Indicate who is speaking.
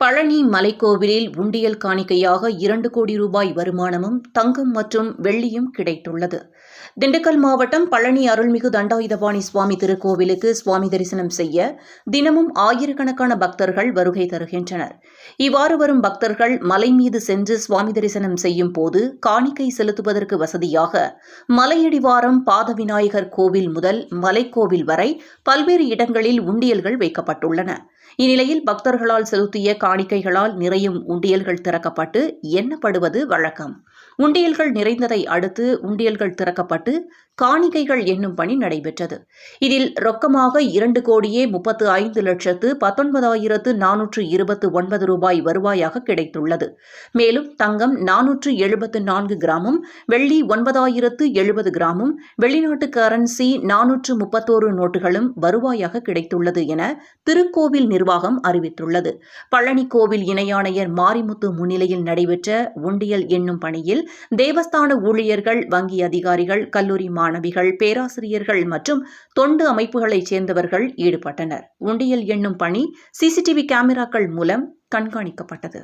Speaker 1: பழனி மலைக்கோவிலில் உண்டியல் காணிக்கையாக இரண்டு கோடி ரூபாய் வருமானமும் தங்கம் மற்றும் வெள்ளியும் கிடைத்துள்ளது. திண்டுக்கல் மாவட்டம் பழனி அருள்மிகு தண்டாயுதபாணி சுவாமி திருக்கோவிலுக்கு சுவாமி தரிசனம் செய்ய தினமும் ஆயிரக்கணக்கான பக்தர்கள் வருகை தருகின்றனர். இவ்வாறு வரும் பக்தர்கள் மலை மீது சென்று சுவாமி தரிசனம் செய்யும் போது காணிக்கை செலுத்துவதற்கு வசதியாக மலையடிவாரம் பாத விநாயகர் கோவில் முதல் மலைக்கோவில் வரை பல்வேறு இடங்களில் உண்டியல்கள் வைக்கப்பட்டுள்ளன. இந்நிலையில் பக்தர்களால் செலுத்திய காணிக்கைகளால் நிறையும் உண்டியல்கள் திறக்கப்பட்டு எண்ணப்படுவது வழக்கம். உண்டியல்கள் நிறைந்ததை அடுத்து உண்டியல்கள் திறக்கப்பட்டு காணிக்கைகள் எண்ணும் பணி நடைபெற்றது. இதில் ரொக்கமாக இரண்டு கோடியே முப்பத்து ஐந்து லட்சத்து பத்தொன்பதாயிரத்து நானூற்று இருபத்து ஒன்பது ரூபாய் வருவாயாக கிடைத்துள்ளது. மேலும் தங்கம் நானூற்று எழுபத்து நான்கு கிராமும் வெள்ளி ஒன்பதாயிரத்து எழுபது கிராமும் வெளிநாட்டு கரன்சி நானூற்று முப்பத்தோரு நோட்டுகளும் வருவாயாக கிடைத்துள்ளது என திருக்கோவில் நிர்வாகம் அறிவித்துள்ளது. பழனி பழனிக்கோவில் இணையாணையர் மாரிமுத்து முன்னிலையில் நடைபெற்ற உண்டியல் எண்ணும் பணியில் தேவஸ்தான ஊழியர்கள் வங்கி அதிகாரிகள் கல்லூரி மாணவிகள் பேராசிரியர்கள் மற்றும் தொண்டு அமைப்புகளைச் சேர்ந்தவர்கள் ஈடுபட்டனர். உண்டியல் எண்ணும் பணி சிசிடிவி கேமராக்கள் மூலம் கண்காணிக்கப்பட்டது.